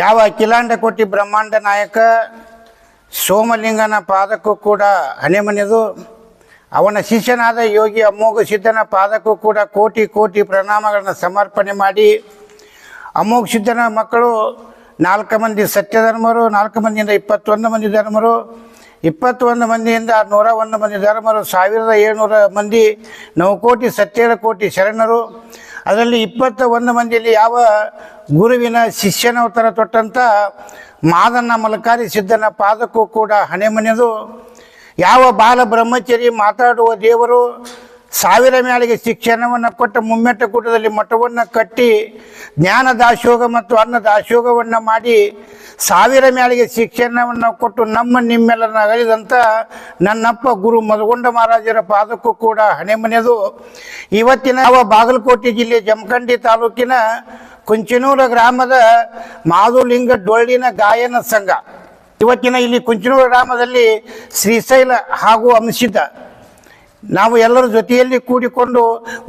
ಯಾವ ಅಖಿಲಾಂಡ ಕೋಟಿ ಬ್ರಹ್ಮಾಂಡ ನಾಯಕ ಸೋಮಲಿಂಗನ ಪಾದಕ್ಕೂ ಕೂಡ ಹನೆಮನೆದು ಅವನ ಶಿಷ್ಯನಾದ ಯೋಗಿ ಅಮೋಘ ಸಿದ್ಧನ ಪಾದಕ್ಕೂ ಕೂಡ ಕೋಟಿ ಕೋಟಿ ಪ್ರಣಾಮಗಳನ್ನು ಸಮರ್ಪಣೆ ಮಾಡಿ, ಅಮೋಘ ಸಿದ್ಧನ ಮಕ್ಕಳು ನಾಲ್ಕು ಮಂದಿ ಸತ್ಯಧರ್ಮರು, ನಾಲ್ಕು ಮಂದಿಯಿಂದ ಇಪ್ಪತ್ತೊಂದು ಮಂದಿ ಧರ್ಮರು, ಇಪ್ಪತ್ತೊಂದು ಮಂದಿಯಿಂದ ನೂರ ಒಂದು ಮಂದಿ ಧರ್ಮರು, ಸಾವಿರದ ಏಳ್ನೂರ ಮಂದಿ ನವಕೋಟಿ ಸತ್ಯೇಳ ಕೋಟಿ ಶರಣರು. ಅದರಲ್ಲಿ ಇಪ್ಪತ್ತ ಒಂದು ಮಂದಿಯಲ್ಲಿ ಯಾವ ಗುರುವಿನ ಶಿಷ್ಯನ ಉತ್ತರ ತೊಟ್ಟಂಥ ಮಾದನ ಮಲಕಾರಿ ಸಿದ್ಧನ ಪಾದಕ್ಕೂ ಕೂಡ ಹಣೆಮನೆದು ಯಾವ ಬಾಲ ಬ್ರಹ್ಮಚರಿ ಮಾತಾಡುವ ದೇವರು ಸಾವಿರ ಮೇಳಿಗೆ ಶಿಕ್ಷಣವನ್ನು ಕೊಟ್ಟ ಮುಮ್ಮೆಟ್ಟ ಕೂಟದಲ್ಲಿ ಮಠವನ್ನು ಕಟ್ಟಿ ಜ್ಞಾನ ದಾಸೋಗ ಮತ್ತು ಅನ್ನ ದಾಸೋಗವನ್ನು ಮಾಡಿ ಸಾವಿರ ಮೇಳಿಗೆ ಶಿಕ್ಷಣವನ್ನು ಕೊಟ್ಟು ನಮ್ಮ ನಿಮ್ಮೆಲ್ಲರನ್ನ ಅಗಲಿದಂಥ ನನ್ನಪ್ಪ ಗುರು ಮಧುಗೊಂಡ ಮಹಾರಾಜರ ಪಾದಕ್ಕೂ ಕೂಡ ಹಣೆಮನೆದು ಇವತ್ತಿನ ಯಾವ ಬಾಗಲಕೋಟೆ ಜಿಲ್ಲೆ ಜಮಖಂಡಿ ತಾಲೂಕಿನ ಕುಂಚನೂರ ಗ್ರಾಮದ ಮಾಧುಲಿಂಗ ಡೊಳ್ಳಿನ ಗಾಯನ ಸಂಘ. ಇವತ್ತಿನ ಇಲ್ಲಿ ಕುಂಚನೂರು ಗ್ರಾಮದಲ್ಲಿ ಶ್ರೀಶೈಲ ಹಾಗೂ ಅಂಶಿತ ನಾವು ಎಲ್ಲರ ಜೊತೆಯಲ್ಲಿ ಕೂಡಿಕೊಂಡು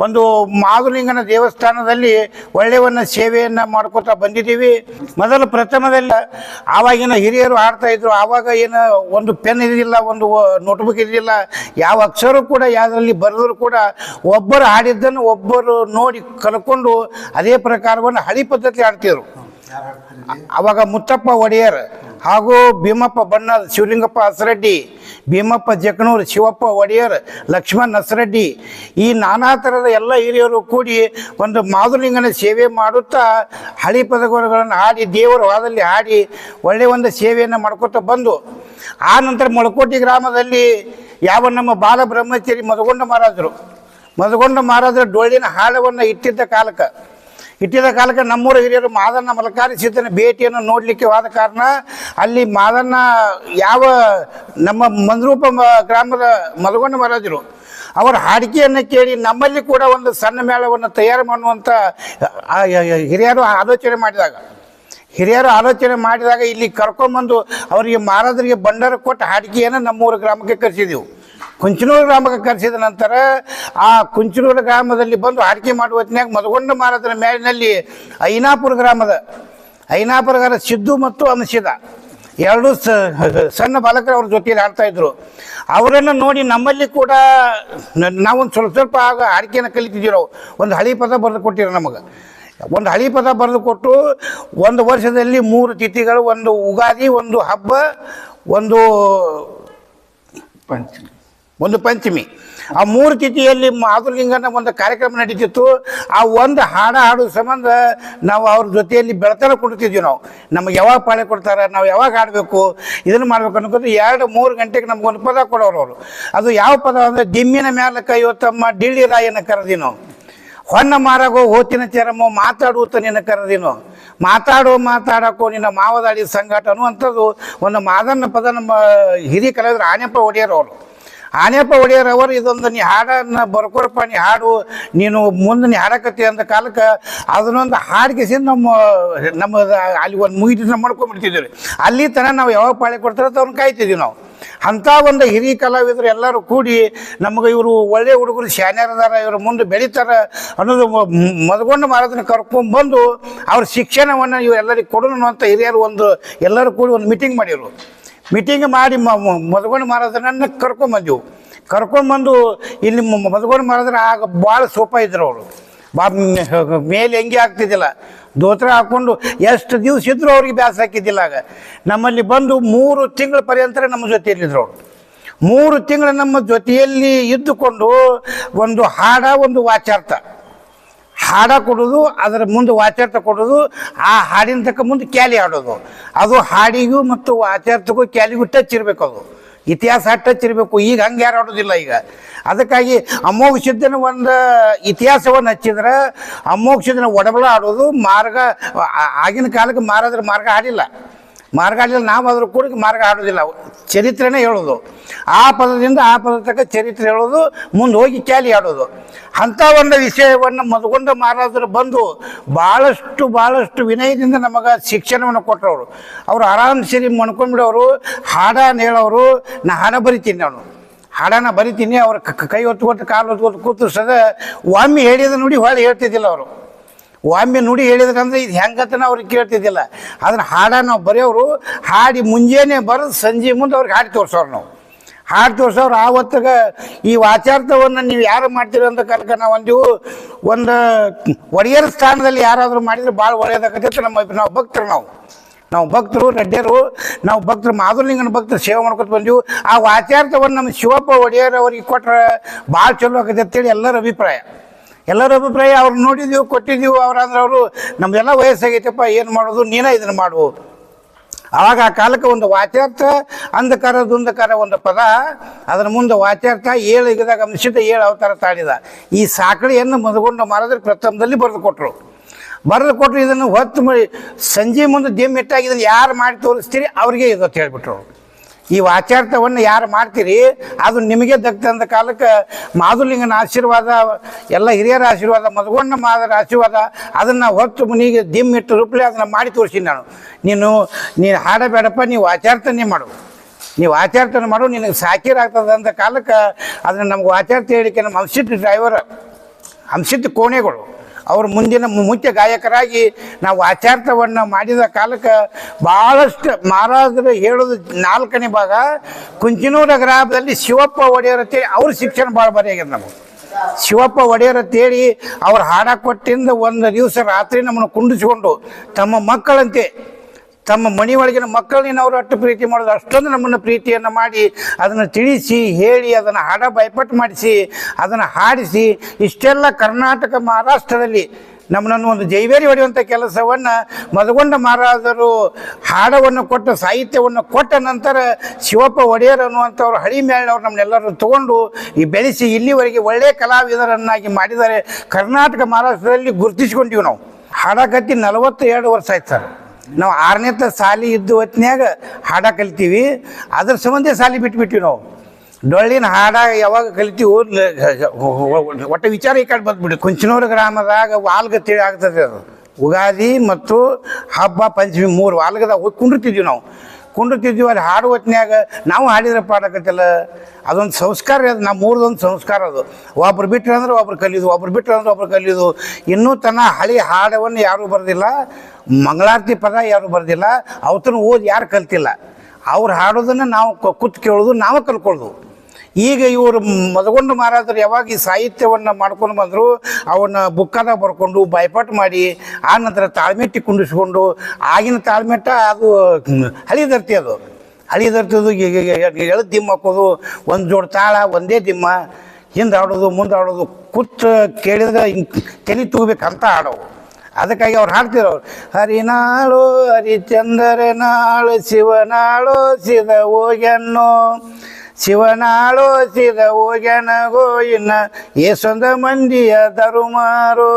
ಒಂದು ಮಾಧುಲಿಂಗನ ದೇವಸ್ಥಾನದಲ್ಲಿ ಒಳ್ಳೆಯವನ್ನ ಸೇವೆಯನ್ನು ಮಾಡ್ಕೊತಾ ಬಂದಿದ್ದೀವಿ. ಮೊದಲು ಪ್ರಥಮದಲ್ಲಿ ಆವಾಗಿನ ಹಿರಿಯರು ಆಡ್ತಾ ಇದ್ರು. ಆವಾಗ ಏನು ಒಂದು ಪೆನ್ ಇರಲಿಲ್ಲ, ಒಂದು ನೋಟ್ಬುಕ್ ಇರಲಿಲ್ಲ. ಯಾವ ಅಕ್ಷರ ಕೂಡ ಯಾವುದರಲ್ಲಿ ಬರೆದ್ರು ಕೂಡ ಒಬ್ಬರು ಹಾಡಿದ್ದನ್ನು ಒಬ್ಬರು ನೋಡಿ ಕಲ್ಕೊಂಡು ಅದೇ ಪ್ರಕಾರವನ್ನು ಹಳಿ ಪದ್ಧತಿ ಆಡ್ತಿದ್ರು. ಅವಾಗ ಮುತ್ತಪ್ಪ ಒಡೆಯರ್ ಹಾಗೂ ಭೀಮಪ್ಪ ಬಣ್ಣದ ಶಿವಲಿಂಗಪ್ಪ ಹಸರೆಡ್ಡಿ ಭೀಮಪ್ಪ ಜಕನೂರು, ಶಿವಪ್ಪ ಒಡೆಯರ್, ಲಕ್ಷ್ಮಣ್ ಹಸರೆಡ್ಡಿ ಈ ನಾನಾ ಥರದ ಎಲ್ಲ ಹಿರಿಯರು ಕೂಡಿ ಒಂದು ಮಾಧುಲಿಂಗನ ಸೇವೆ ಮಾಡುತ್ತಾ ಹಳಿ ಪದಗಳನ್ನು ಹಾಡಿ, ದೇವರ ವಾದಲ್ಲಿ ಹಾಡಿ ಒಳ್ಳೆಯ ಒಂದು ಸೇವೆಯನ್ನು ಮಾಡ್ಕೊತಾ ಬಂದು ಆ ನಂತರ ಮೊಳಕೋಟಿ ಗ್ರಾಮದಲ್ಲಿ ಯಾವ ನಮ್ಮ ಬಾಲ ಬ್ರಹ್ಮಚಾರಿ ಮದಗೊಂಡ ಮಹಾರಾಜರು ಮದಗೊಂಡ ಮಹಾರಾಜರು ಡೊಳ್ಳಿನ ಹಾಳವನ್ನು ಇಟ್ಟಿದ್ದ ಕಾಲಕ್ಕೆ. ಇಟ್ಟಿದ ಕಾಲಕ್ಕೆ ನಮ್ಮೂರ ಹಿರಿಯರು ಮಾದನ್ನ ಮಲಕಾರಿ ಸೀತನ ಭೇಟಿಯನ್ನು ನೋಡಲಿಕ್ಕೆ ಹೋದ ಕಾರಣ ಅಲ್ಲಿ ಮಾದನ್ನ ಯಾವ ನಮ್ಮ ಮಂದರೂಪ ಗ್ರಾಮದ ಮಲಗೊಂಡ ಮಹಾರಾಜರು, ಅವರ ಹಾಡಿಕೆಯನ್ನು ಕೇಳಿ ನಮ್ಮಲ್ಲಿ ಕೂಡ ಒಂದು ಸಣ್ಣ ಮೇಳವನ್ನು ತಯಾರು ಮಾಡುವಂಥ ಹಿರಿಯರು ಆಲೋಚನೆ ಮಾಡಿದಾಗ, ಹಿರಿಯರು ಆಲೋಚನೆ ಮಾಡಿದಾಗ ಇಲ್ಲಿ ಕರ್ಕೊಂಬಂದು ಅವರಿಗೆ ಮಹಾರಾಜರಿಗೆ ಬಂಡಾರ ಕೊಟ್ಟು ಹಾಡಿಕೆಯನ್ನು ನಮ್ಮೂರ ಗ್ರಾಮಕ್ಕೆ ಕರೆಸಿದೆವು. ಕುಂಚನೂರು ಗ್ರಾಮಕ್ಕೆ ಕರೆಸಿದ ನಂತರ ಆ ಕುಂಚನೂರು ಗ್ರಾಮದಲ್ಲಿ ಬಂದು ಹಾಡಿಕೆ ಮಾಡುವ ಹೊತ್ತಿನಾಗ ಮದಗೊಂಡ ಮಾರದ್ರ ಮೇಲಿನಲ್ಲಿ ಐನಾಪುರ ಗ್ರಾಮದ ಐನಾಪುರ ಗ್ರಾಮದ ಸಿದ್ದು ಮತ್ತು ಅನಿಸಿದ ಎರಡೂ ಸ, ಸಣ್ಣ ಬಾಲಕರು ಅವ್ರ ಜೊತೆಯಲ್ಲಿ ಆಡ್ತಾ ಇದ್ರು. ಅವರನ್ನು ನೋಡಿ ನಮ್ಮಲ್ಲಿ ಕೂಡ ನಾವೊಂದು ಸ್ವಲ್ಪ ಸ್ವಲ್ಪ ಆಗ ಹಾಡಿಕೆಯನ್ನು ಕಲಿತಿದ್ದೀವಿ ಒಂದು ಹಳಿ ಪದ ಬರೆದು ಕೊಟ್ಟಿರ ನಮಗೆ. ಒಂದು ಹಳಿ ಪದ ಬರೆದು ಕೊಟ್ಟು ಒಂದು ವರ್ಷದಲ್ಲಿ ಮೂರು ತಿಥಿಗಳು, ಒಂದು ಉಗಾದಿ, ಒಂದು ಹಬ್ಬ, ಒಂದು ಪಂಚಮಿ ಒಂದು ಪಂಚಮಿ. ಆ ಮೂರು ತಿಥಿಯಲ್ಲಿ ಮಾಧುಲಿಂಗನ ಒಂದು ಕಾರ್ಯಕ್ರಮ ನಡೀತಿತ್ತು. ಆ ಒಂದು ಹಾಡ ಹಾಡೋ ಸಂಬಂಧ ನಾವು ಅವ್ರ ಜೊತೆಯಲ್ಲಿ ಬೆಳತನ ಕೊಡ್ತಿದ್ವಿ ನಾವು. ನಮಗೆ ಯಾವಾಗ ಪಾಳೆ ಕೊಡ್ತಾರೆ, ನಾವು ಯಾವಾಗ ಹಾಡಬೇಕು, ಇದನ್ನು ಮಾಡ್ಬೇಕು ಅನ್ಕೊಂಡು ಎರಡು, ಮೂರು ಗಂಟೆಗೆ ನಮ್ಗೆ ಒಂದು ಪದ ಕೊಡೋರು ಅವರು. ಅದು ಯಾವ ಪದ ಅಂದರೆ ದಿಮ್ಮಿನ ಮ್ಯಾಲ ತಮ್ಮ ಡಿಳ್ಳಿ ರಾಯನ ಕರೆದಿ ಹೊನ್ನ ಮಾರಾಗೋ ಹೋತಿನ ಚರಮೋ ಮಾತಾಡುತ್ತ ನಿನ್ನ ಕರೆದಿನೋ ಮಾತಾಡೋ ಮಾತಾಡಕೋ ನಿನ್ನ ಮಾವದಾಡಿ ಸಂಗಾಟ ಅನ್ನುವಂಥದ್ದು ಒಂದು ಮಾದನ್ನ ಪದ ನಮ್ಮ ಹಿರಿಯ ಕಲಾವಿದರು ಆನೆಪ್ಪ ಒಡೆಯರು ಅವರು. ಆನೆಪ್ಪ ಒಡೆಯರ್ ಅವರು, ಇದೊಂದು ನೀ ಹಾಡನ್ನು ಬರ್ಕೊರಪ್ಪ ನೀ ಹಾಡು ನೀನು ಮುಂದೆ ನೀ ಹಾಡಕತ್ತಿ ಅಂದ ಕಾಲಕ್ಕೆ ಅದನ್ನೊಂದು ಹಾಡಿಗೆಸಿ ನಮ್ಮ ನಮ್ಮ ಅಲ್ಲಿ ಒಂದು ಮುಗಿದ ಮಾಡ್ಕೊಂಡ್ಬಿಡ್ತಿದ್ದೀವಿ ಅಲ್ಲಿ ತನಕ ನಾವು ಯಾವಾಗ ಪಾಳೆ ಕೊಡ್ತಾರೆ ಅಂತ ಅವ್ರನ್ನ ಕಾಯ್ತಿದ್ದೀವಿ ನಾವು. ಅಂಥ ಒಂದು ಹಿರಿಯ ಕಲಾವಿದರು ಎಲ್ಲರೂ ಕೂಡಿ ನಮಗೆ ಇವರು ಒಳ್ಳೆ ಹುಡುಗರು ಶಾನ್ಯರದಾರ ಇವರು ಮುಂದೆ ಬೆಳೀತಾರ ಅನ್ನೋದು ಮದಗೊಂಡು ಮಾರಾದನ್ನ ಕರ್ಕೊಂಡ್ಬಂದು ಅವ್ರ ಶಿಕ್ಷಣವನ್ನು ಇವು ಎಲ್ಲರಿಗೆ ಕೊಡೋಣ ಅಂತ ಹಿರಿಯರು ಒಂದು ಎಲ್ಲರೂ ಕೂಡಿ ಒಂದು ಮೀಟಿಂಗ್ ಮಾಡಿರು ಮೀಟಿಂಗ್ ಮಾಡಿ ಮದಗೊಂಡು ಬಂದೆವು ಕರ್ಕೊಂಬಂದೆವು. ಕರ್ಕೊಂಬಂದು ಇಲ್ಲಿ ಮದುಗೊಂಡು ಮಾರಾದ್ರ ಆಗ ಭಾಳ ಸೋಪ ಇದ್ರು ಅವರು. ಬಾ ಮೇಲೆ ಹೆಂಗೆ ಆಗ್ತಿದ್ದಿಲ್ಲ. ದೋತ್ರ ಹಾಕ್ಕೊಂಡು ಎಷ್ಟು ದಿವಸ ಇದ್ರು ಅವ್ರಿಗೆ ಬ್ಯಾಸ ಹಾಕಿದ್ದಿಲ್ಲ ಆಗ. ನಮ್ಮಲ್ಲಿ ಬಂದು ಮೂರು ತಿಂಗಳ ಪರ್ಯಂತರ ನಮ್ಮ ಜೊತೆಯಲ್ಲಿದ್ರು ಅವರು. ಮೂರು ತಿಂಗಳು ನಮ್ಮ ಜೊತೆಯಲ್ಲಿ ಇದ್ದುಕೊಂಡು ಒಂದು ಹಾಡ, ಒಂದು ವಾಚಾರ್ಥ. ಹಾಡ ಕೊಡೋದು, ಅದರ ಮುಂದೆ ವಾಚಾರ್ಥ ಕೊಡೋದು, ಆ ಹಾಡಿನ ತಕ್ಕ ಮುಂದೆ ಕ್ಯಾಲಿ ಆಡೋದು. ಅದು ಹಾಡಿಗೂ ಮತ್ತು ವಾಚಾರ್ಥಕ್ಕೂ ಕ್ಯಾಲಿಗೂ ಟಚ್ ಇರಬೇಕು ಅದು ಇತಿಹಾಸ ಟಚ್ ಇರಬೇಕು. ಈಗ ಹಂಗೆ ಯಾರು ಆಡೋದಿಲ್ಲ ಈಗ. ಅದಕ್ಕಾಗಿ ಅಮೋಘ ಸಿದ್ಧನ ಒಂದು ಇತಿಹಾಸವನ್ನು ಹಚ್ಚಿದ್ರೆ ಅಮೋಘ ಸಿದ್ಧನ ಒಡಬಳ ಆಡೋದು ಮಾರ್ಗ ಆಗಿನ ಕಾಲಕ್ಕೆ ಮಾರಾದ್ರ ಮಾರ್ಗ ಆಡಿಲ್ಲ. ಮಾರ್ಗ ಆಡಿಲ್ಲ ನಾವು ಅದ್ರ ಕೂಡ ಮಾರ್ಗ ಆಡೋದಿಲ್ಲ. ಚರಿತ್ರೆನೇ ಹೇಳೋದು. ಆ ಪದದಿಂದ ಆ ಪದ ತಕ್ಕ ಚರಿತ್ರೆ ಹೇಳೋದು, ಮುಂದೆ ಹೋಗಿ ಕ್ಯಾಲಿ ಆಡೋದು. ಅಂಥ ಒಂದು ವಿಷಯವನ್ನು ಮದಗೊಂಡ ಮಹಾರಾಜರು ಬಂದು ಭಾಳಷ್ಟು ಭಾಳಷ್ಟು ವಿನಯದಿಂದ ನಮಗೆ ಶಿಕ್ಷಣವನ್ನು ಕೊಟ್ಟವರು ಅವರು ಆರಾಮ್ ಸರಿ ಮಣ್ಕೊಂಡ್ಬಿಡೋರು ಹಾಡನ ಹೇಳೋರು ನಾ ಹಾಡ ಬರಿತೀನಿ ನಾನು. ಹಾಡನ ಬರಿತೀನಿ, ಅವ್ರ ಕ- ಹೊತ್ಕೊಟ್ಟು ಕಾಲು ಹೊತ್ಕೊಟ್ಟು ಕೂತು ಸದ ಒಮ್ಮೆ ಹೇಳಿದ ನೋಡಿ ಹೊಳೆ ಹೇಳ್ತಿದ್ದಿಲ್ಲ ಅವರು. ಒಮ್ಮೆ ನುಡಿ ಹೇಳಿದ್ರಂದ್ರೆ ಇದು ಹೆಂಗತನ ಅವ್ರಿಗೆ ಕೇಳ್ತಿದ್ದಿಲ್ಲ. ಅದನ್ನ ಹಾಡ ನಾವು ಬರೆಯೋರು, ಹಾಡಿ ಮುಂಜಾನೆ ಬರೆದು ಸಂಜೆ ಮುಂದೆ ಅವ್ರಿಗೆ ಹಾಡಿ ತೋರಿಸೋರು ನಾವು. ಹಾಡು ತೋರ್ಸೋರು ಆವತ್ತಿಗೆ ಈ ವಾಚಾರ್ಥವನ್ನು ನೀವು ಯಾರು ಮಾಡ್ತೀರಿ ಅಂತ ಕಲ್ಕ ನಾವು ಅಂದೀವು ಒಂದು ಒಡೆಯರ ಸ್ಥಾನದಲ್ಲಿ ಯಾರಾದರೂ ಮಾಡಿದ್ರೆ ಭಾಳ ಒಳ್ಳೆಯದಾಗತ್ತೆ ನಮ್ಮ ನಾವು ಭಕ್ತರು ನಾವು. ನಾವು ಭಕ್ತರು ರೆಡ್ಡಿಯರು ನಾವು ಭಕ್ತರು ಮಾಧುರ್ಲಿಂಗನ ಭಕ್ತರು ಸೇವೆ ಮಾಡ್ಕೊತ ಬಂದೀವಿ. ಆ ವಾಚಾರ್ಥವನ್ನು ನಮ್ಮ ಶಿವಪ್ಪ ಒಡೆಯರ್ ಅವ್ರಿಗೆ ಕೊಟ್ರೆ ಭಾಳ ಚಲೋ ಆಗತ್ತೆ ಅಂತೇಳಿ ಎಲ್ಲರ ಅಭಿಪ್ರಾಯ. ಎಲ್ಲರ ಅಭಿಪ್ರಾಯ ಅವ್ರು ನೋಡಿದೀವಿ ಕೊಟ್ಟಿದ್ದೀವಿ ಅವ್ರು ಅಂದ್ರೆ ಅವರು ನಮ್ದೆಲ್ಲ ವಯಸ್ಸಾಗೈತಪ್ಪ, ಏನು ಮಾಡೋದು, ನೀನೇ ಇದನ್ನು ಮಾಡು. ಆವಾಗ ಆ ಕಾಲಕ್ಕೆ ಒಂದು ವಾಚ್ಯಾರ್ಥ ಅಂಧಕಾರ, ದುಂಧಕಾರ ಒಂದು ಪದ, ಅದರ ಮುಂದೆ ವಾಚ್ಯಾರ್ಥ ಏಳು ಇಗದಾಗ ಅಂಶಿತ ಏಳು ಅವತಾರ ತಾಳಿದ. ಈ ಸಾಕಳಿಯನ್ನು ಮದುಗೊಂಡು ಮಾರಾದ್ರೆ ಪ್ರಥಮದಲ್ಲಿ ಬರೆದು ಕೊಟ್ಟರು ಬರೆದು ಕೊಟ್ಟರು ಇದನ್ನು ಹೊತ್ತು ಸಂಜೆ ಮುಂದೆ ದಿಮ್ ಇದನ್ನು ಯಾರು ಮಾಡಿ ತೋರಿಸ್ತೀರಿ, ಅವ್ರಿಗೆ ಇದು ಅಂತ ಹೇಳ್ಬಿಟ್ರು. ಈ ವಾಚಾರ್ಥವನ್ನು ಯಾರು ಮಾಡ್ತೀರಿ? ಅದು ನಿಮಗೆ ದಕ್ಕಂತ ಕಾಲಕ್ಕೆ ಮಾಧುಲಿಂಗನ ಆಶೀರ್ವಾದ, ಎಲ್ಲ ಹಿರಿಯರ ಆಶೀರ್ವಾದ ಮಧುಗೊಂಡ ಮಾದರ ಆಶೀರ್ವಾದ, ಅದನ್ನು ಹೊತ್ತು ಮುನಿಗೆ ದಿಮ್ಮಿಟ್ಟು ರೂಪಲೆ ಅದನ್ನು ಮಾಡಿ ತೋರಿಸಿನಿ ನಾನು. ನೀನು ನೀನು ಹಾಡಬೇಡಪ್ಪ ನೀವು ವಾಚಾರ್ಥನೇ ಮಾಡು. ನೀವು ಆಚಾರ್ತನ ಮಾಡು, ನಿನಗೆ ಸಾಕಿರಾಗ್ತದೆ ಅಂತ ಕಾಲಕ್ಕೆ ಅದನ್ನು ನಮ್ಗೆ ವಾಚಾರ್ಥ ಹೇಳಿಕೆ ನಮ್ಮ ಹಂಸಿಟ್ಟು ಡ್ರೈವರ್ ಹಂಸಿಟ್ಟು ಕೋಣೆಗಳು. ಅವರು ಮುಂದಿನ ಮುಖ್ಯ ಗಾಯಕರಾಗಿ ನಾವು ಆಚಾರ್ಥವನ್ನು ಮಾಡಿದ ಕಾಲಕ್ಕೆ ಭಾಳಷ್ಟು ಮಹಾರಾಜರು ಹೇಳೋದು ನಾಲ್ಕನೇ ಭಾಗ ಕುಂಚಿನೂರ ಗ್ರಾಮದಲ್ಲಿ ಶಿವಪ್ಪ ಒಡೆಯರ ಅಂತೇಳಿ ಅವ್ರ ಶಿಕ್ಷಣ ಭಾಳ ಬರೆಯಾಗ್ಯದ ನಮಗೆ. ಶಿವಪ್ಪ ಒಡೆಯರ ತೇಳಿ ಅವ್ರು ಹಾಡ ಕೊಟ್ಟಿಂದ ಒಂದು ದಿವಸ ರಾತ್ರಿ ನಮ್ಮನ್ನು ಕುಂಡಿಸಿಕೊಂಡು ತಮ್ಮ ಮಕ್ಕಳಂತೆ ತಮ್ಮ ಮನೆ ಒಳಗಿನ ಮಕ್ಕಳನ್ನ ಅವರು ಅಷ್ಟು ಪ್ರೀತಿ ಮಾಡೋದು? ಅಷ್ಟೊಂದು ನಮ್ಮನ್ನು ಪ್ರೀತಿಯನ್ನು ಮಾಡಿ, ಅದನ್ನು ತಿಳಿಸಿ, ಹೇಳಿ, ಅದನ್ನು ಹಾಡ ಬೈಪಟ್ಟು ಮಾಡಿಸಿ, ಅದನ್ನು ಹಾಡಿಸಿ, ಇಷ್ಟೆಲ್ಲ ಕರ್ನಾಟಕ ಮಹಾರಾಷ್ಟ್ರದಲ್ಲಿ ನಮ್ಮನ್ನು ಒಂದು ಜೈವೇರಿ ಹೊಡೆಯುವಂಥ ಕೆಲಸವನ್ನು ಮದಗೊಂಡ ಮಹಾರಾಜರು ಹಾಡವನ್ನು ಕೊಟ್ಟ, ಸಾಹಿತ್ಯವನ್ನು ಕೊಟ್ಟ ನಂತರ ಶಿವಪ್ಪ ಒಡೆಯರ್ ಅನ್ನುವಂಥವ್ರು ಹಳಿ ಮೇಳವ್ರು ನಮ್ಮನ್ನೆಲ್ಲರೂ ತಗೊಂಡು, ಈ ಬೆಳೆಸಿ ಇಲ್ಲಿವರೆಗೆ ಒಳ್ಳೆಯ ಕಲಾವಿದರನ್ನಾಗಿ ಮಾಡಿದ್ದಾರೆ. ಕರ್ನಾಟಕ ಮಹಾರಾಷ್ಟ್ರದಲ್ಲಿ ಗುರುತಿಸ್ಕೊಂಡಿವಿ ನಾವು. ಹಾಡಕತ್ತಿ ನಲವತ್ತು ಎರಡು ವರ್ಷ ಆಯ್ತು ಸರ್. ನಾವು ಆರನೇ ತ ಸಾಲಿ ಇದ್ದ ಹೊತ್ನ್ಯಾಗ ಹಾಡ ಕಲಿತೀವಿ. ಅದ್ರ ಸಂಬಂಧ ಸಾಲಿ ಬಿಟ್ಬಿಟ್ವಿ ನಾವು. ಡೊಳ್ಳಿನ ಹಾಡ ಯಾವಾಗ ಕಲಿತೀವಿ ಒಟ್ಟು ವಿಚಾರ ಈ ಕಡೆ ಬಂದ್ಬಿಡಿ ಕುಂಚನೂರು ಗ್ರಾಮದಾಗ ವಾಲ್ಗತಿ ಆಗ್ತದೆ ಅದು. ಉಗಾದಿ ಮತ್ತು ಹಬ್ಬ, ಪಂಚಮಿ ಮೂರು ವಾಲ್ಗದಾಗ ಹೋಗಿ ಕುಂಡಿರ್ತಿದ್ವಿ ನಾವು. ಕುಂಡಿರ್ತಿದ್ವಿ ಅಲ್ಲಿ ಹಾಡು ನಾವು ಹಾಡಿದ್ರೆ ಪಾಡಕತ್ತಿಲ್ಲ ಅದೊಂದು ಸಂಸ್ಕಾರ ಅದು ನಮ್ಮ ಮೂರದೊಂದು ಸಂಸ್ಕಾರ ಅದು. ಒಬ್ರು ಬಿಟ್ಟರೆ ಅಂದ್ರೆ ಒಬ್ರು ಕಲಿಯೋದು, ಒಬ್ರು ಬಿಟ್ಟರೆ ಅಂದ್ರೆ ಒಬ್ರು ಕಲಿಯೋದು. ಇನ್ನೂ ತನ್ನ ಹಳಿ ಹಾಡವನ್ನು ಯಾರೂ ಬರೆದಿಲ್ಲ, ಮಂಗಳಾರತಿ ಪದ ಯಾರೂ ಬರೆದಿಲ್ಲ ಅವತ್ತನ್ನು ಓದಿ ಯಾರು ಕಲ್ತಿಲ್ಲ. ಅವ್ರು ಹಾಡೋದನ್ನು ನಾವು ಕೂತ್ ಕೇಳೋದು, ನಾವು ಕಲ್ಕೊಳ್ಳೋದು ಈಗ ಇವರು ಮದಗೊಂಡು ಮಹಾರಾಜರು ಯಾವಾಗ ಈ ಸಾಹಿತ್ಯವನ್ನು ಮಾಡ್ಕೊಂಡು ಬಂದರು, ಅವನ್ನ ಬುಕ್ಕನ ಬರ್ಕೊಂಡು ಬೈಪಾಟ್ ಮಾಡಿ, ಆ ನಂತರ ತಾಳ್ಮೆಟ್ಟಿ ಕುಂಡಿಸ್ಕೊಂಡು, ಆಗಿನ ತಾಳ್ಮೆಟ್ಟ ಅದು ಹಳಿ ಹಳಿದರ್ತಿ ಅದು. ಹಳಿದರ್ತಿದು ಎಳೆದು ದಿಮ್ಮ ಹಾಕೋದು, ಒಂದು ಜೋಡು ತಾಳ, ಒಂದೇ ದಿಮ್ಮ, ಹಿಂದೆ ಆಡೋದು, ಮುಂದೆ ಆಡೋದು, ಕೂತ್ ಕೇಳಿದ್ರೆ ಹಿಂಗೆ ತಲೆ ತೂಗಬೇಕಂತ ಆಡೋವು ಅದಕ್ಕಾಗಿ ಅವ್ರು ಹಾಡ್ತಿರೋರು ಹರಿನಾಳು ಹರಿಚಂದ್ರನಾಳು ಶಿವನಾಳು ಸಿದ ಹೋಗ್ಯನ್ನೋ ಶಿವನಾಳು ಸಿದ ಹೋಗ್ಯನಗೋ ಇನ್ನ ಏಸೊಂದ ಮಂದಿಯ ಧರುಮಾರು.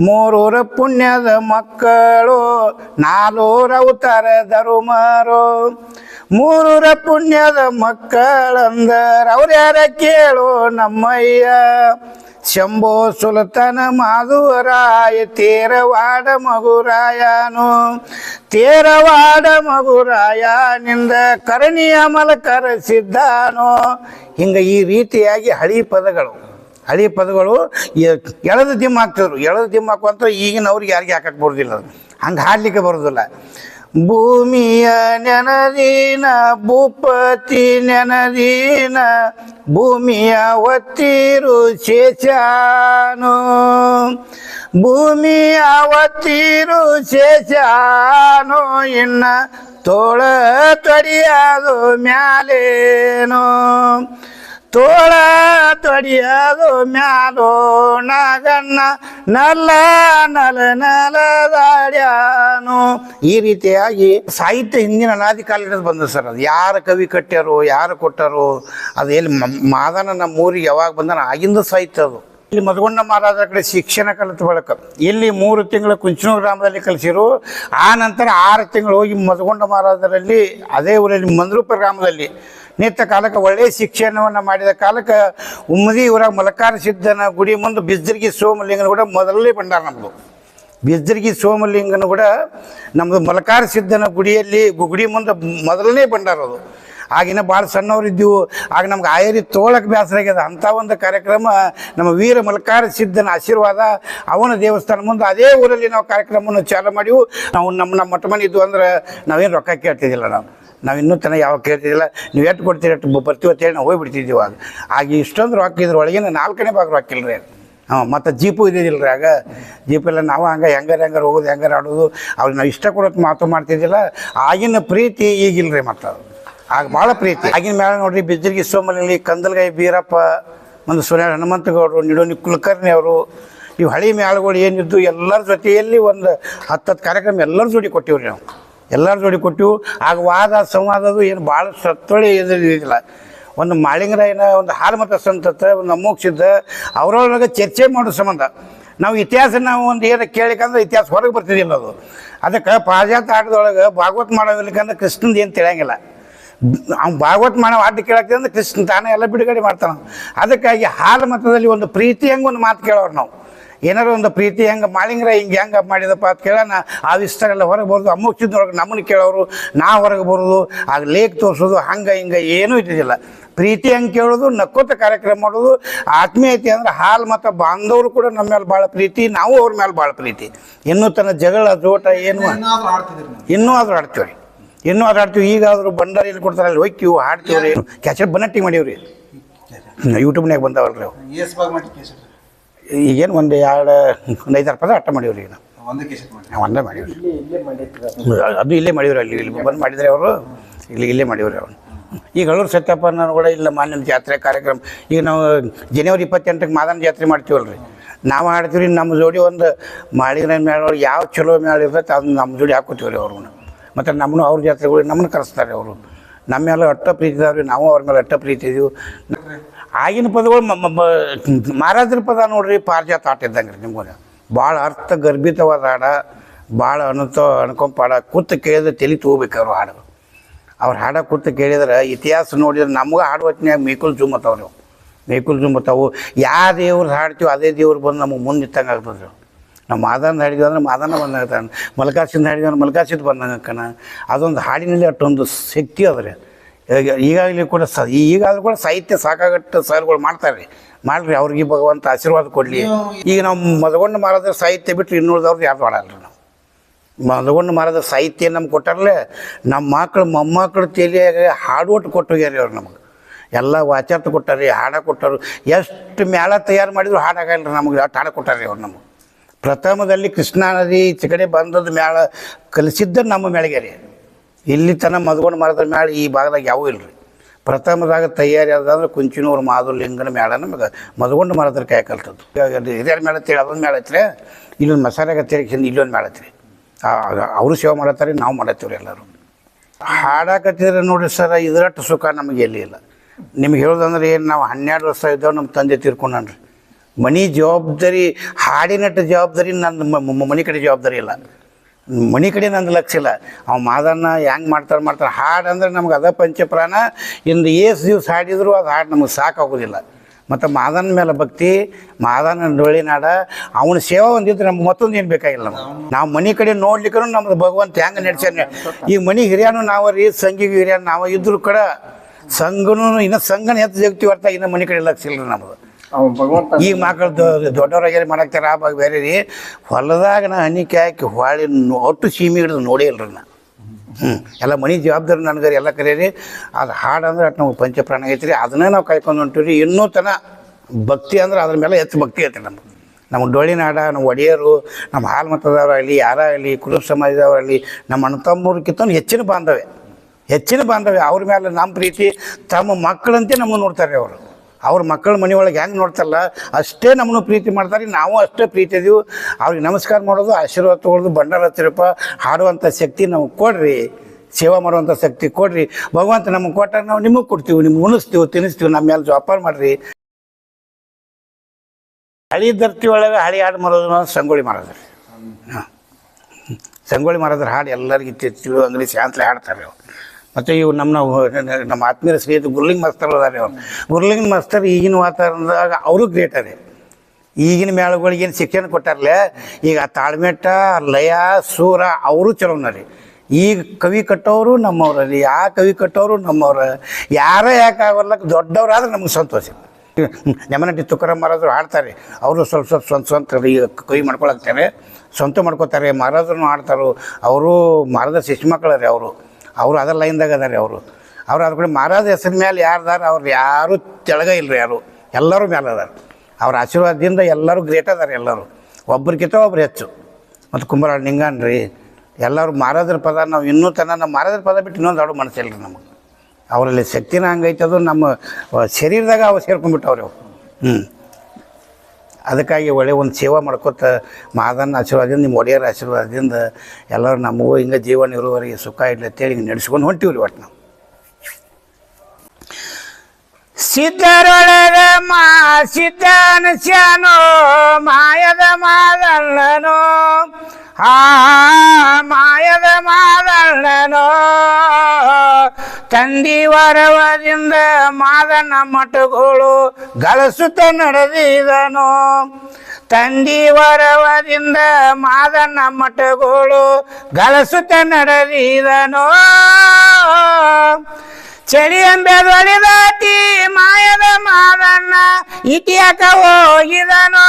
ಮೂರೂರ ಪುಣ್ಯದ ಮಕ್ಕಳು ನಾಲ್ಕೂರ ಅವತಾರ ಧರುಮಾರು. ಮೂರೂರ ಪುಣ್ಯದ ಮಕ್ಕಳಂದರ ಅವ್ರ್ಯಾರ ಕೇಳು ನಮ್ಮಯ್ಯ ಶಂಭೋ ಸುಲ್ತಾನ ಮಾಧುರಾಯ ತೇರವಾಡ ಮಗುರಾಯನು ತೇರವಾಡ ಮಗುರಾಯ ನಿಂದ ಕರಣಿಯ ಮಲಕರ ಸಿದ್ಧಾನೋ ಹಿಂಗೆ ಈ ರೀತಿಯಾಗಿ ಹಳಿ ಪದಗಳು ಹಳಿ ಪದಗಳು ಎ- ಎಳೆದು ದಿಮ್ಮ ಹಾಕ್ತಿದ್ರು ಎಳೆದು ದಿಮ್ಮ ಹಾಕುವಂತ ಈಗಿನವ್ರಿಗೆ ಯಾರಿಗೆ ಹಾಕಕ್ಕೆ ಬರೋದಿಲ್ಲ ಅದು ಹಂಗೆ ಹಾಡ್ಲಿಕ್ಕೆ ಬರೋದಿಲ್ಲ ಭೂಮಿಯ ನೆನದೀನ ಭೂಪತಿ ನೆನದೀನ ಭೂಮಿಯ ಒತ್ತಿರು ಶೇಷಾನು. ಭೂಮಿಯ ಒತ್ತಿರು ಶೇಷಾನು ಇನ್ನ ತೋಳ ತೊಡಿಯದು ಮ್ಯಾಲೇನು. ತೋಳ ತೊಡಿಯದು ಮ್ಯಾಲೋ ನಾಗಣ್ಣ, ನಲ್ಲ ನಲ ನಲದಾಡ್ಯಾನು ಈ ರೀತಿಯಾಗಿ ಸಾಹಿತ್ಯ ಹಿಂದಿನ ಅನಾದಿ ಕಾಲದಿಂದ ಬಂದ ಸರ್ ಅದು. ಯಾರು ಕವಿ ಕಟ್ಟ್ಯಾರೋ ಯಾರು ಕೊಟ್ಟಾರೋ ಅದು ಎಲ್ಲಿ ಮಾದನ ನಮ್ಮ ಊರಿಗೆ ಯಾವಾಗ ಬಂದನ ಆಗಿಂದ ಸಾಹಿತ್ಯ ಅದು. ಇಲ್ಲಿ ಮಧುಗೊಂಡ ಮಹಾರಾಜರ ಕಡೆ ಶಿಕ್ಷಣ ಕಲಿತ ಬಳಕ. ಇಲ್ಲಿ ಮೂರು ತಿಂಗಳು ಕುಂಚನೂರು ಗ್ರಾಮದಲ್ಲಿ ಕಲಿಸಿರು. ಆ ನಂತರ ಆರು ತಿಂಗಳು ಹೋಗಿ ಮಧುಗೊಂಡ ಮಹಾರಾಜರಲ್ಲಿ, ಅದೇ ಊರಲ್ಲಿ ಮಂದ್ರೂಪ ಗ್ರಾಮದಲ್ಲಿ. ನಿತ್ಯ ಕಾಲಕ್ಕೆ ಒಳ್ಳೆಯ ಶಿಕ್ಷಣವನ್ನು ಮಾಡಿದ ಕಾಲಕ್ಕೆ ಉಮ್ಮದಿ ಊರಾಗ ಮಲಕಾರ ಸಿದ್ಧನ ಗುಡಿ ಮುಂದೆ ಬಿಜ್ಜರ್ಗಿ ಸೋಮಲಿಂಗನ ಕೂಡ ಮೊದಲನೇ ಭಂಡಾರ ನಮ್ಮದು ಬಿಜ್ಜರ್ಗಿ ಸೋಮಲಿಂಗನ ಕೂಡ ನಮ್ಮದು ಮಲಕಾರ ಸಿದ್ಧನ ಗುಡಿಯಲ್ಲಿ ಗುಡಿ ಮುಂದೆ ಮೊದಲನೇ ಭಂಡಾರ ಅದು. ಆಗಿನ ಭಾಳ ಸಣ್ಣವ್ರು ಇದ್ದೀವು. ಆಗ ನಮ್ಗೆ ಆಯರಿ ತೋಳಕ್ಕೆ ಬೇಸರ ಆಗ್ಯದ. ಅಂಥ ಒಂದು ಕಾರ್ಯಕ್ರಮ ನಮ್ಮ ವೀರ ಮಲ್ಕಾರ ಸಿದ್ಧನ ಆಶೀರ್ವಾದ ಅವನ ದೇವಸ್ಥಾನ ಮುಂದೆ ಅದೇ ಊರಲ್ಲಿ ನಾವು ಕಾರ್ಯಕ್ರಮವನ್ನು ಚಾಲು ಮಾಡಿವು. ನಾವು ನಮ್ಮ ನಮ್ಮ ಮಠ ಮನೆ ಇದ್ವು ಅಂದ್ರೆ ನಾವೇನು ರೊಕ್ಕ ಕೇಳ್ತಿದ್ದಿಲ್ಲ ನಾವು. ನಾವು ಇನ್ನೂ ತನಕ ಯಾವಾಗ ಕೇಳ್ತಿದ್ದಿಲ್ಲ. ನೀವು ಎಷ್ಟು ಕೊಡ್ತೀರಿ ಎಷ್ಟು ಬರ್ತೀವಿ ಅಂತೇಳಿ ನಾವು ಹೋಗ್ಬಿಡ್ತಿದ್ದೀವಿ ಆಗ. ಆಗ ಇಷ್ಟೊಂದು ರೊಕ್ಕ ಇದ್ರ. ಒಳಗಿನ ನಾಲ್ಕನೇ ಭಾಗ ರೊಕ್ಕ ಇಲ್ರಿ ಹಾಂ, ಮತ್ತು ಜೀಪು ಇದ್ದಿದ್ದಿಲ್ಲ ರೀ ಆಗ ಜೀಪೆಲ್ಲ ನಾವು ಹಂಗೆ ಹೆಂಗಾರ ಹೆಂಗಾರ ಹೋಗೋದು, ಹೆಂಗಾರ ಆಡೋದು. ಅವ್ರಿಗೆ ನಾವು ಇಷ್ಟ ಕೊಡೋದು ಮಾತು ಮಾಡ್ತಿದ್ದಿಲ್ಲ. ಆಗಿನ ಪ್ರೀತಿ ಈಗಿಲ್ಲ ರೀ ಮತ್ತು ಆಗ ಭಾಳ ಪ್ರೀತಿ. ಆಗಿನ ಮೇಲೆ ನೋಡ್ರಿ ಬಿಜ್ಜರ್ಗಿ ಸೋಮಲಿ ಕಂದಲ್ಗಾಯಿ ಬೀರಪ್ಪ, ಒಂದು ಸುರೇಣ ಹನುಮಂತಗೌಡರು ನಿಡೋನಿ ಕುಲಕರ್ಣಿ ಅವರು, ಇವು ಹಳಿ ಮೇಳಗಳು ಏನಿದ್ದು ಎಲ್ಲರ ಜೊತೆಯಲ್ಲಿ ಒಂದು ಹತ್ತತ್ತು ಕಾರ್ಯಕ್ರಮ ಎಲ್ಲರ ಜೋಡಿ ಕೊಟ್ಟಿವ್ರಿ ನಾವು. ಎಲ್ಲರ ಜೋಡಿ ಕೊಟ್ಟಿವು. ಆಗ ವಾದ ಸಂವಾದದು ಏನು ಭಾಳ ಸತ್ತೊಳಿ ಇದಿಲ್ಲ ಒಂದು ಮಾಳಿಂಗರಾಯನ ಒಂದು ಹಾಲಮತ ಸಂತತ, ಒಂದು ನಮ್ಮೋಕ್ಷಿದ್ದ ಅವರೊಳಗೆ ಚರ್ಚೆ ಮಾಡೋ ಸಂಬಂಧ. ನಾವು ಇತಿಹಾಸ ನಾವು ಒಂದು ಏನು ಕೇಳಿಕಂದ್ರೆ ಇತಿಹಾಸ ಹೊರಗೆ ಬರ್ತಿದ್ದಿಲ್ಲ ಅದು. ಅದಕ್ಕೆ ಪಾಜಾತ ಆಟದೊಳಗೆ ಭಾಗವತ್ ಮಾಡೋದಿಲ್ಲಕಂದ್ರೆ ಕೃಷ್ಣಂದು ಏನು ತಿಳಿಯಂಗಿಲ್ಲ. ಅವ್ನು ಭಾಗವತ್ ಮಾಡೋ ಆಟ ಕೇಳಕ್ಕೆ ಅಂದ್ರೆ ಕೃಷ್ಣ ತಾನೇ ಎಲ್ಲ ಬಿಡುಗಡೆ ಮಾಡ್ತಾನೆ. ಅದಕ್ಕಾಗಿ ಹಾಲು ಮತದಲ್ಲಿ ಒಂದು ಪ್ರೀತಿ ಹೆಂಗೆ ಒಂದು ಮಾತು ಕೇಳೋರು ನಾವು. ಏನಾರು ಒಂದು ಪ್ರೀತಿ ಹೆಂಗೆ ಮಾಳಿಂಗ್ರ ಹಿಂಗೆ ಹೆಂಗೆ ಮಾಡಿದಪ್ಪ ಅಂತ ಕೇಳೋಣ. ಆ ವಿಸ್ತಾರ ಎಲ್ಲ ಹೊರಗೆ ಬರೋದು ಅಮ್ಮುಕ್ಷಿದ್ರೊಳಗೆ ನಮ್ಮನ್ನು ಕೇಳೋರು ನಾ ಹೊರಗೆ ಬರೋದು ಆಗ ಲೇಖ ತೋರಿಸೋದು ಹಂಗೆ ಹಿಂಗೆ ಏನೂ ಇದ್ದಿದ್ದಿಲ್ಲ. ಪ್ರೀತಿ ಹಂಗೆ ಕೇಳೋದು ನಕ್ಕೋತ ಕಾರ್ಯಕ್ರಮ ಮಾಡೋದು ಆತ್ಮೀಯತೆ ಅಂದ್ರೆ ಹಾಲು ಮತ್ತು ಬಾಂಧವರು ಕೂಡ ನಮ್ಮ ಮೇಲೆ ಭಾಳ ಪ್ರೀತಿ ನಾವು ಅವ್ರ ಮೇಲೆ ಭಾಳ ಪ್ರೀತಿ. ಇನ್ನೂ ತನ್ನ ಜಗಳ ಜೋಟ ಏನು ಇನ್ನೂ ಆದ್ರೂ ಆಡ್ತೀವಿ ಇನ್ನೂ ಆಟಾಡ್ತೀವಿ ಈಗಾದರೂ ಬಂಡಾರ ಎಲ್ಲಿ ಕೊಡ್ತಾರೆ ಅಲ್ಲಿ ಹೋಗ್ತೀವಿ ಹಾಡ್ತೀವಿ ರೀ ಕ್ಯಾಸೆಟ್ ಬನ್ನಟ್ಟಿ ಮಾಡೀವಿ ರೀ ಯೂಟ್ಯೂಬ್ನಾಗ ಕೇಸರಿ ಈಗೇನು ಒಂದು ಎರಡು ಒಂದು ಐದಾರು ಪದ ಅಟ್ಟ ಮಾಡೀವಿ ಈಗ. ನಾವು ಒಂದೇ ಮಾಡೀವಿ ಅದು ಇಲ್ಲೇ ಮಾಡೀವ್ರಿ ಅಲ್ಲಿ ಇಲ್ಲಿ ಬಂದು ಮಾಡಿದ್ರೆ ಅವರು ಇಲ್ಲಿ ಇಲ್ಲೇ ಮಾಡೀವ್ರಿ ಅವನು ಈಗ ಹಳೂರು ಸತ್ಯಪ್ಪನ ಕೂಡ ಇಲ್ಲ ಮಾನ್ಯ ಜಾತ್ರೆ ಕಾರ್ಯಕ್ರಮ. ಈಗ ನಾವು ಜನವರಿ ಇಪ್ಪತ್ತೆಂಟಕ್ಕೆ ಮಾದನ ಜಾತ್ರೆ ಮಾಡ್ತೀವಲ್ರಿ. ನಾವು ಹಾಡ್ತೀವಿ ನಮ್ಮ ಜೋಡಿ ಒಂದು ಮಾಡಿದ್ರೆ ಮೇಳ ಯಾವ ಚಲೋ ಮೇಳ ಇರ್ತೈತೆ ಅದನ್ನ ನಮ್ಮ ಜೋಡಿ ಹಾಕೋತೀವಿ ರೀ ಅವ್ರನ್ನ ಮತ್ತು ನಮ್ಮನ್ನು ಅವ್ರ ಜಾತ್ರೆಗಳು ನಮ್ಮನ್ನು ಕರೆಸ್ತಾರೆ ಅವರು. ನಮ್ಮ ಮೇಲೆ ಅಟ್ಟ ಪ್ರೀತಿ ರೀ ನಾವು ಅವ್ರ ಮೇಲೆ ಅಟ್ಟ ಪ್ರೀತಿ ಇದೀವಿ. ಆಗಿನ ಪದಗಳು ಮಹಾರಾಜರ ಪದ ನೋಡ್ರಿ, ಪಾರಿಜಾತ ಆಟ ಇದ್ದಂಗೆ ರೀ ನಿಮ್ಗೆ ಭಾಳ ಅರ್ಥ ಗರ್ಭಿತವಾದ ಹಾಡ ಭಾಳ ಅನುತ ಅನ್ಕೊಂಪ ಹಾಡ ಕೂತು ಕೇಳಿದ್ರೆ ತಲೆ ತಗೋಬೇಕು ಅವ್ರು ಹಾಡು. ಅವ್ರ ಹಾಡ ಕೂತು ಕೇಳಿದ್ರೆ ಇತಿಹಾಸ ನೋಡಿದ್ರೆ ನಮ್ಗೆ ಹಾಡು ಹೊತ್ತಿನಾಗ ಮೇಕುಲ್ ಜುಮ್ಮತ್ತವ್ರು ಮೇಕುಲ್ ಜುಮ್ಮತ್ತವು ಯಾವ ದೇವ್ರು ಹಾಡ್ತೀವಿ ಅದೇ ದೇವ್ರು ಬಂದು ನಮಗೆ ಮುಂದೆ ಇತ್ತಂಗೆ ಆಗ್ತದೆ ನಾವು ಮಾದನ ಹಾಡಿದ್ವಿ ಅಂದ್ರೆ ಮಾದನ ಬಂದಾಗ್ತಾನೆ ಮಲ್ಕಾಸಿಂದ ಹಾಡಿದ್ವಿ ಅಂದ್ರೆ ಮಲ್ಕಾಸಿದ್ ಬಂದಂಗೆ ಅದೊಂದು ಹಾಡಿನಲ್ಲಿ ಅಷ್ಟೊಂದು ಶಕ್ತಿ ಅದ್ರೆ ಈಗಾಗಲೇ ಕೂಡ ಸ ಈಗಾಗಲೂ ಕೂಡ ಸಾಹಿತ್ಯ ಸಾಕಾಗಟ್ಟು ಸರ್ಗಳು ಮಾಡ್ತಾರೆ. ರೀ ಮಾಡ್ರಿ, ಅವ್ರಿಗೆ ಭಗವಂತ ಆಶೀರ್ವಾದ ಕೊಡಲಿ. ಈಗ ನಾವು ಮದಗೊಂಡು ಮಾರಾದ್ರ ಸಾಹಿತ್ಯ ಬಿಟ್ಟು ಇನ್ನುಳಿದವ್ರದ್ದು ಯಾರು ಮಾಡಲ್ರಿ ನಾವು. ಮದಗೊಂಡು ಮಾರಾದ್ರ ಸಾಹಿತ್ಯ ನಮ್ಗೆ ಕೊಟ್ಟಾರಲ್ಲ ನಮ್ಮ ಮಕ್ಕಳು ಮೊಮ್ಮಕ್ಕಳು ತಲೆಯಾಗ ಹಾಡೋಟ್ಟು ಕೊಟ್ಟು ಹೋಗ್ಯಾರಿ ಅವ್ರು ನಮಗೆ. ಎಲ್ಲ ವಾಚಾರ್ಥ ರೀ ಹಾಡ ಕೊಟ್ಟರು. ಎಷ್ಟು ಮೇಳ ತಯಾರು ಮಾಡಿದ್ರು ಹಾಡಾಗಲ್ಲ ನಮಗೆ ಅಷ್ಟು ಹಾಡ ರೀ ಅವ್ರು ನಮಗೆ. ಪ್ರಥಮದಲ್ಲಿ ಕೃಷ್ಣಾ ನದಿ ಈಚೆ ಕಡೆ ಬಂದದ್ದು ಮ್ಯಾಳ, ಕಲಿಸಿದ್ದ ನಮ್ಮ ಮೇಳಿಗೆ ರೀ ಇಲ್ಲಿ ತನ ಮದ್ಗೊಂಡು ಮರದ ಮೇಳ ಈ ಭಾಗದಾಗ ಯಾವೂ ಇಲ್ಲ ರೀ ಪ್ರಥಮದಾಗ ತಯಾರಿ ಆದಂದ್ರೆ ಕುಂಚಿನೂರು ಮಾಧುಲಿಂಗನ ಮೇಳ ನಮಗೆ ಮದ್ಕೊಂಡು ಮರದ ಕೈ ಕಲ್ತದ್ದು. ಹಿರಿಯರ ಮೇಳ ತಿಳಿ ಅದೊಂದು ಮೇಳ ಐತ್ರಿ. ಇಲ್ಲೊಂದು ಮಸಾಲೆ ತಿರುಗಿಸಿಂದ ಇಲ್ಲೊಂದು ಮೇಳ ಐತ್ರಿ. ಅವರು ಸೇವೆ ಮಾಡತ್ತಾರೆ, ನಾವು ಮಾಡತ್ತೀವಿ ರೀ ಎಲ್ಲರೂ. ಹಾಡಾಕತ್ತಿದ್ರೆ ನೋಡಿರಿ ಸರ್ ಇದರಟ್ಟು ಸುಖ ನಮಗೆ ಎಲ್ಲಿ ಇಲ್ಲ. ನಿಮ್ಗೆ ಹೇಳೋದಂದ್ರೆ ಏನು, ನಾವು ಹನ್ನೆರಡು ವರ್ಷ ಇದ್ದಾವೆ ನಮ್ಮ ತಂದೆ ತೀರ್ಕೊಂಡ್ರಿ ಮನೆ ಜವಾಬ್ದಾರಿ, ಹಾಡಿನಟ್ಟ ಜವಾಬ್ದಾರಿ ನನ್ನ ಮನೆ ಕಡೆ ಜವಾಬ್ದಾರಿ ಇಲ್ಲ. ಮನೆ ಕಡೆ ನಂದು ಲಕ್ಷ ಇಲ್ಲ. ಅವ ಮಾದನ್ನ ಹೆಂಗೆ ಮಾಡ್ತಾರೆ ಮಾಡ್ತಾರೆ. ಹಾಡು ಅಂದ್ರೆ ನಮ್ಗೆ ಅದ ಪಂಚಪ್ರಾಣ. ಇಂದು ಏಸು ದಿವ್ಸ ಹಾಡಿದ್ರು ಅದು ಹಾಡು ನಮಗೆ ಸಾಕಾಗೋದಿಲ್ಲ. ಮತ್ತು ಮಾದನ ಮೇಲೆ ಭಕ್ತಿ ಮಾದನ ಡೊಳ್ಳಿನಾಡ ಅವನ ಸೇವಾ ಒಂದಿದ್ರೆ ನಮ್ಗೆ ಮತ್ತೊಂದು ಏನು ಬೇಕಾಗಿಲ್ಲ ನಮ್ಗೆ. ನಾವು ಮನೆ ಕಡೆ ನೋಡ್ಲಿಕ್ಕೂ ನಮ್ದು ಭಗವಂತ ಹೆಂಗೆ ನಡೆಸ್ಯಾನೆ. ಈ ಮನೆ ಹಿರಿಯನು ನಾವು ರೀ ಸಂಘಿಗೆ ಹಿರಿಯಾನು ನಾವು ಇದ್ರು ಕೂಡ ಸಂಘನೂ ಇನ್ನೂ ಸಂಘನ ಹೆಚ್ಚು ಜಗತ್ತಿ ಹೊರ್ತಾಗ ಇನ್ನೂ ಮನೆ ಕಡೆ ಲಕ್ಷ ಇಲ್ಲ ನಮ್ದು. ಅವ್ನು ಭಗವಂತ ಈಗ ಮಕ್ಕಳು ದೊಡ್ಡವರಾಗಿ ಮಾಡಾಕ್ತಾರ ಆ ಬೇರೆ ರೀ ಹೊಲದಾಗ ನಾ ಹನಿಕೆ ಹಾಕಿ ಹೊಳಿ ಒಟ್ಟು ಸೀಮೆ ಹಿಡಿದು ನೋಡೇ ನಾ. ಹ್ಞೂ ಎಲ್ಲ ಮನೆ ಜವಾಬ್ದಾರಿ ನನಗೆ ಎಲ್ಲ ಕರೀರಿ. ಅದು ಹಾಡು ಅಂದ್ರೆ ಅಟ್ ನಮ್ಗೆ ಪಂಚಪ್ರಾಣ ರೀ ಅದನ್ನೇ ನಾವು ಕಾಯ್ಕೊಂಡು ಹೊಂಟಿವ್ರಿ. ಇನ್ನೂ ತನ ಭಕ್ತಿ ಅಂದ್ರೆ ಅದ್ರ ಮೇಲೆ ಹೆಚ್ಚು ಭಕ್ತಿ ಐತೆ ನಮ್ಗೆ. ನಮ್ಮ ಡೊಳ್ಳಿನಾಡ ನಮ್ಮ ಒಡೆಯರು ನಮ್ಮ ಹಾಲು ಮತದವರಾಗಲಿ ಯಾರಾಗಲಿ ಕುಟುಂಬ ಸಮಾಜದವರಾಗಲಿ ನಮ್ಮ ಅಣ್ಣ ತಮ್ಮವ್ರಿಗಿಂತ ಹೆಚ್ಚಿನ ಬಾಂಧವ್ಯ. ಹೆಚ್ಚಿನ ಬಾಂಧವ್ಯ. ಅವ್ರ ಮೇಲೆ ನಮ್ಮ ಪ್ರೀತಿ, ತಮ್ಮ ಮಕ್ಕಳಂತೆ ನಮ್ಮನ್ನು ನೋಡ್ತಾರೆ ಅವರು. ಅವ್ರ ಮಕ್ಕಳ ಮನೆಯೊಳಗೆ ಹೆಂಗೆ ನೋಡ್ತಾರಲ್ಲ, ಅಷ್ಟೇ ನಮ್ಮನ್ನು ಪ್ರೀತಿ ಮಾಡ್ತಾರೆ, ನಾವು ಅಷ್ಟೇ ಪ್ರೀತಿ ಇದೀವಿ. ಅವ್ರಿಗೆ ನಮಸ್ಕಾರ ಮಾಡೋದು, ಆಶೀರ್ವಾದ ತೊಗೊಳೋದು ಬಂಡಾರ ಹತ್ತಿರಪ್ಪ ಹಾಡುವಂಥ ಶಕ್ತಿ ನಾವು ಕೊಡ್ರಿ. ಸೇವಾ ಮಾಡುವಂಥ ಶಕ್ತಿ ಕೊಡ್ರಿ. ಭಗವಂತ ನಮಗೆ ಕೊಟ್ಟಾಗ ನಾವು ನಿಮಗೆ ಕೊಡ್ತೀವಿ, ನಿಮ್ಗೆ ಉಣಿಸ್ತೀವಿ, ತಿನ್ನಿಸ್ತೀವಿ ನಮ್ಮ ಮೇಲೆ ಜೋಪಾನ ಮಾಡ್ರಿ. ಹಳಿ ಧರ್ತಿ ಒಳಗೆ ಹಳಿ ಹಾಡು ಮಾಡೋದು ಸಂಗೊಳ್ಳಿ ರೀ ಹಾಂ. ಸಂಗೊಳ್ಳಿ ಮಾರೋದ್ರ ಹಾಡು ಎಲ್ಲರಿಗೂ ತಿಳಿ ಅಂಗಡಿ ಶಾಂತಲೆ ಹಾಡ್ತಾರೆ ಮತ್ತು ಇವು ನಮ್ಮ ನಮ್ಮ ಆತ್ಮೀಯ ಸ್ನೇಹಿತರು ಗುರ್ಲಿಂಗ್ ಮಾಸ್ತರ್ ಅದಾರೆ ಅವ್ರು. ಗುರ್ಲಿಂಗ್ ಮಾಸ್ತರ್ ಈಗಿನ ವಾತಾವರಣದಾಗ ಅವರು ಗ್ರೇಟ್ ಅದೇ ಈಗಿನ ಮೇಳಗಳಿಗೆ ಏನು ಶಿಕ್ಷಣ ಕೊಟ್ಟಾರಲ್ಲ ಈಗ ತಾಳ್ಮೆಟ್ಟ, ಲಯ, ಸೂರ ಅವರು ಚಲೋನ ರೀ ಈಗ ಕವಿ ಕಟ್ಟೋರು ನಮ್ಮವ್ರಲ್ಲಿ ಆ ಕವಿ ಕಟ್ಟೋರು ನಮ್ಮವ್ರ, ಯಾರೇ ಯಾಕೆ ಆಗೋಲ್ಲ ದೊಡ್ಡವರಾದ್ರೆ ನಮ್ಗೆ ಸಂತೋಷ. ನೆಮನಟ್ಟಿ ತುಕಾರಾಮ್ ಮಹಾರಾಜರು ಹಾಡ್ತಾರೆ. ಅವರು ಸ್ವಲ್ಪ ಸ್ವಲ್ಪ ಸ್ವಂತ ಸ್ವಂತ ಕವಿ ಮಾಡ್ಕೊಳಕ್ತಾರೆ ಸ್ವಂತ ಮಾಡ್ಕೋತಾರೆ ಮಹಾರಾಜರು ಹಾಡ್ತಾರೋ. ಅವರು ಮಹಾರಾಜ ಶಿಶು ಮಕ್ಕಳರಿ ಅವರು. ಅವರು ಅದರ ಲೈನ್ದಾಗ ಅದಾರೆ ಅವರು. ಅವ್ರು ಅದ್ರ ಕಡೆ ಮಹಾರಾಜ ಹೆಸರು ಮೇಲೆ ಯಾರ್ದಾರ ಅವ್ರು ಯಾರು ತೆಳಗ ಇಲ್ರಿ ಯಾರು. ಎಲ್ಲರೂ ಮೇಲೆ ಅದಾರ. ಅವ್ರ ಆಶೀರ್ವಾದದಿಂದ ಎಲ್ಲರೂ ಗ್ರೇಟ್ ಅದಾರೆ ಎಲ್ಲರೂ. ಒಬ್ರಿಗಿಂತ ಒಬ್ಬರು ಹೆಚ್ಚು. ಮತ್ತು ಕುಂಬಾರ ನಿಂಗನ್ ರೀ. ಎಲ್ಲರೂ ಮಹಾರಾಜರ ಪದ ನಾವು ಇನ್ನೂ ತನ ನಮ್ಮ ಮಹಾರಾಜರ ಪದ ಬಿಟ್ಟು ಇನ್ನೊಂದು ಹಾಡು ಮನಸ್ಸಿಲ್ಲ ರೀ ನಮಗೆ. ಅವರಲ್ಲಿ ಶಕ್ತಿನ ಹಂಗೈತೆ ಅದು ನಮ್ಮ ಶರೀರದಾಗ ಅವು ಸೇರ್ಕೊಂಡ್ಬಿಟ್ಟವ್ರಿ ಅವು. ಹ್ಞೂ ಅದಕ್ಕಾಗಿ ಒಳ್ಳೆ ಒಂದು ಸೇವಾ ಮಾಡ್ಕೊತ ಮಾದನ ಆಶೀರ್ವಾದದಿಂದ, ನಿಮ್ಮ ಒಡೆಯರ ಆಶೀರ್ವಾದದಿಂದ ಎಲ್ಲರೂ ನಮಗೂ ಹಿಂಗೆ ಜೀವನ ಇರುವವರೆಗೆ ಸುಖ ಇಡ್ಲಿ ಅಂತೇಳಿ ಹಿಂಗೆ ನಡೆಸ್ಕೊಂಡು ಹೊಂಟೀವಿ ರೀ ಒಟ್ಟು ನಾವು. ಸಿದ್ಧರೊಳಗ ಮಾ, ಸಿದ್ಧನ ಸ್ಯಾನೋ ಮಾಯದ ಮಾದಣ್ಣನೋ ಆ, ಮಾಯದ ಮಾದಣ್ಣನೋ ತಂದಿ ವರವದಿಂದ ಮಾದನ ಮಠಗಳು ಗಳಸುತ್ತ ನಡೆದಿದನು. ತಂದಿ ವರವದಿಂದ ಮಾದನ ಮಠಗಳು ಗಳಸುತ್ತ ನಡೆದಿದನು. ಚಳಿ ಎಂಬೆದೊಳಿದಾಟಿ ಮಾಯದ ಮಾದನ್ನ ಇತಿಹಾಸ ಹೋಗಿದನು.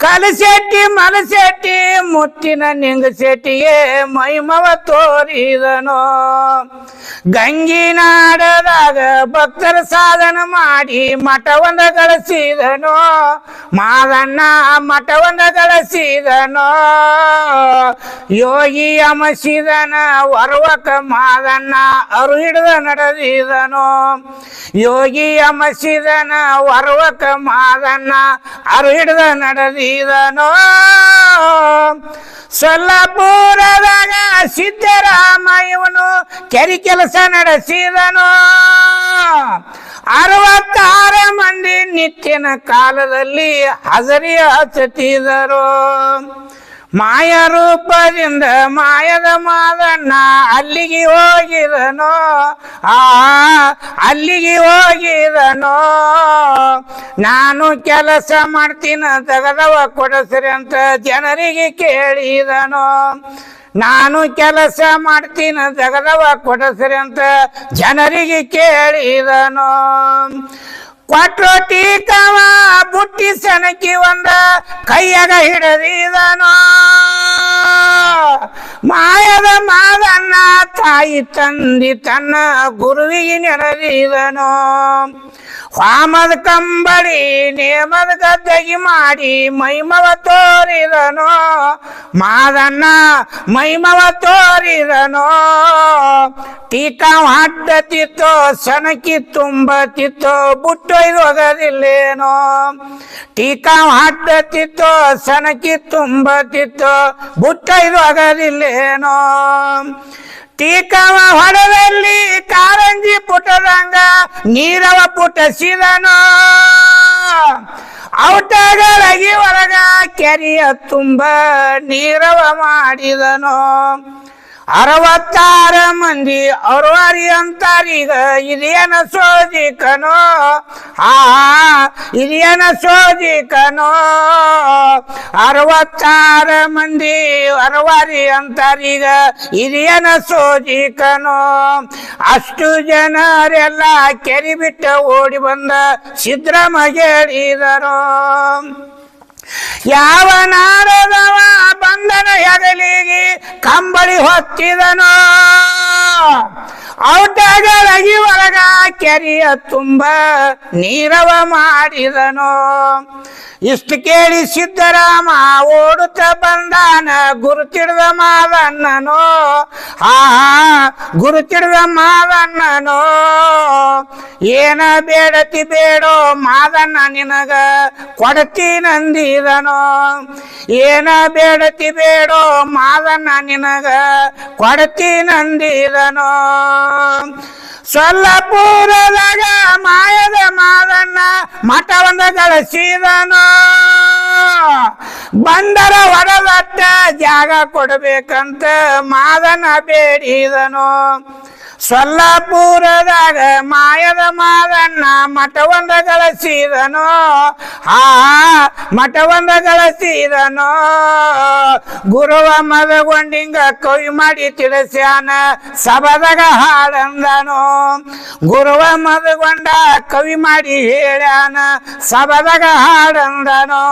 ಕಲಸೆಟ್ಟಿ ಮನಸೇಟಿ ಮುತ್ತಿನ ನಿಂಗಸೆಟ್ಟಿಗೆ ಮೈಮವ ತೋರಿದನು. ಗಂಗಿನಾಡದಾಗ ಭಕ್ತರ ಸಾಧನ ಮಾಡಿ ಮಠವನ್ನ ಕಳಿಸಿದನು ಮಾದಣ್ಣ ಮಠವನ್ನ ಗಳಿಸಿದನು. ಯೋಗಿ ಅಮಸಿದನ ವರ್ವಕ ಮಾದಣ್ಣ ಅರು ಹಿಡಿದ ನಡೆದಿದನು. ಯೋಗಿ ಅಮಸಿದನ ವರ್ವಕ ಮಾದಣ್ಣ ಅರು ಹಿಡಿದ ನಡೆದಿದನು ಸೊಲ್ಲಪುರದಾಗ ಸಿದ್ದರಾಮ ಇವನು ಕೆರಿ ಕೆಲಸ ನಡೆಸಿದನು. ಅರವತ್ತಾರು ಮಂದಿ ನಿತ್ಯನ ಕಾಲದಲ್ಲಿ ಹಜರಿ ಹಚ್ಚತಿದರು ಮಾಯ ರೂಪದಿಂದ ಮಾಯದ ಮಾದಣ್ಣ ಅಲ್ಲಿಗೆ ಹೋಗಿದನು? ಆ, ಅಲ್ಲಿಗೆ ಹೋಗಿದನೋ? ನಾನು ಕೆಲಸ ಮಾಡ್ತೀನ ತಗದವ ಕೊಡಸ್ರಿ ಅಂತ ಜನರಿಗೆ ಕೇಳಿದನೋ? ನಾನು ಕೆಲಸ ಮಾಡ್ತೀನ ತಗದವ ಕೊಡಸ್ರಿ ಅಂತ ಜನರಿಗೆ ಕೇಳಿದನು? ಕೊಟ್ರು ಟೀಕವ ಬುಟ್ಟಿ ಸೆಣಕಿ ಒಂದ ಕೈಯಾಗ ಹಿಡದಿದನೋ ಮಾಯದ ಮಾದನ್ನ ತಾಯಿ ತಂದಿ ತನ್ನ ಗುರುವಿಗೆ ನೆನೆದಿದನು ವಾಮದ ಕಂಬಳಿ, ನೇಮದ ಗದ್ದಗಿ ಮಾಡಿ, ಮೈಮವ ತೋರಿರನೋ? ಮಾದನ್ನ ಮೈಮವ ತೋರಿರನೋ? ಟೀಕಾ ಅಡ್ಡತಿತ್ತೋ ಸನಕಿ ತುಂಬತಿತ್ತೋ ಬುಟ್ಟೊಯ್ದು ಹೋಗದಿಲ್ಲೇನೋ ಟೀಕಾ ಅಡ್ಡತಿತ್ತೋ ಸನಕಿ ತುಂಬತಿತ್ತೋ ಬುಟ್ಟೊಯ್ದು ಹೋಗದಿಲ್ಲೇನೋ ಟೀಕವ ಹೊಡೆದಲ್ಲಿ ಕಾರಂಜಿ ಪುಟದಂಗ ನೀರವ ಪುಟಸಿದನು ಔಟಗಳಗಿ ಹೊರಗ ಕೆರೆಯ ತುಂಬ ನೀರವ ಮಾಡಿದನು. ಅರವತ್ತಾರು ಮಂದಿ ಅರವರಿ ಅಂತಾರೀಗ ಇದೇನ ಸೋಜಿಕನೋ ಆ ಇದೇನ ಸೋಜಿಕನೋ ಅರವತ್ತಾರು ಮಂದಿ ಅರವಾರಿ ಅಂತಾರೀಗ ಇದೇನ ಸೋಜಿಕನೋ ಅಷ್ಟು ಜನರೆಲ್ಲ ಕೆರಿ ಬಿಟ್ಟ ಓಡಿ ಬಂದ ಸಿದ್ರಮಗೆ ಹೇಳಿದರು. ಯಾವ ನಾರದವ ಕಂಬಳಿ ಹೊತ್ತಿದನು ಔಟಗಳಗಿ ಒಳಗ ಕೆರೆಯ ತುಂಬ ನೀರವ ಮಾಡಿದನು. ಇಷ್ಟು ಕೇಳಿ ಸಿದ್ದರಾಮ ಓಡುತ್ತ ಬಂದಾನ ಗುರುತಿಡ್ದ ಮಾದಣ್ಣನು ಆ ಗುರುತಿಡ್ದ ಮಾದಣ್ಣನು ಏನ ಬೇಡತಿ ಬೇಡೋ ಮಾದಣ್ಣ ನಿನಗ ಕೊಡತೀನಂದಿದನು ಏನ ಬೇಡತಿ ಬೇಡೋ ಮಾದಣ್ಣ ನಿನಗ ಕೊಡತೀನಂದಿದನು ಸೊಲ್ಲಪುರದಾಗ ಮಾಯದ ಮಾದಣ್ಣ ಮಠವನ್ನ ಗಳಿಸಿದನು ಬಂದರ ಹೊರದಟ್ಟ ಜಾಗ ಕೊಡಬೇಕಂತ ಮಾದನ ಬೇಡಿದನು. ಸೊಲ್ಲಾಪುರದಾಗ ಮಾಯದ ಮಾದಣ್ಣ ಮಠವೊಂದ ಗಳಿಸಿದನು. ಆ ಮಠವೊಂದ ಗಳಿಸಿದನು. ಗುರುವ ಮದಗೊಂಡಿಂಗ ಕವಿ ಮಾಡಿ ತಿಳಿಸ್ಯಾನ, ಸಬದಗ ಹಾಡಂದನು. ಗುರುವ ಮದಗೊಂಡ ಕವಿ ಮಾಡಿ ಹೇಳ್ಯಾನ, ಸಬದಗ ಹಾಡಂದನು.